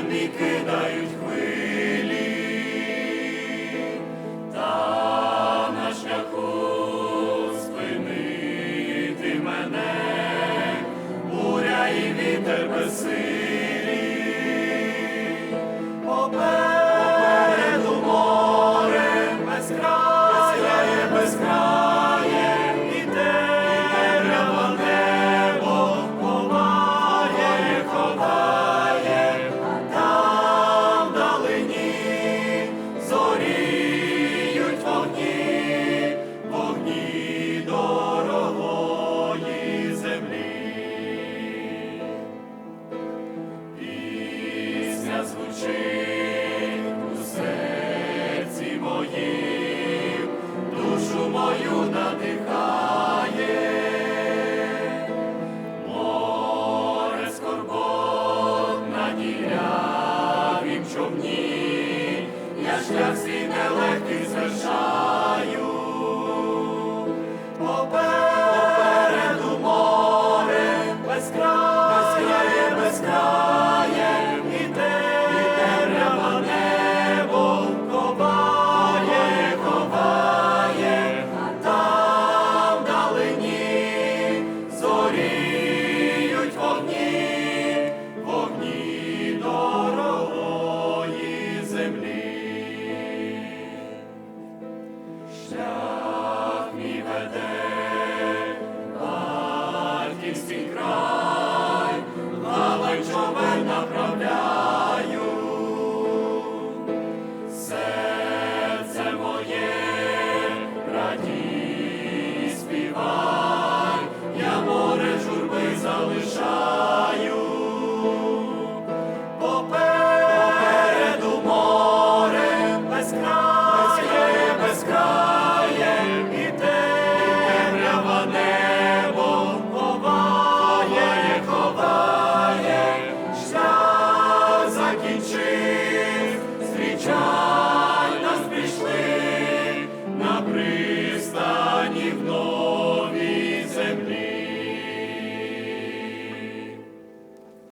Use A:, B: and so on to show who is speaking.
A: землі кидають хвилі, та на шляху спинити мене, буря і вітер безсиль. шлях свій нелегкий звершаю.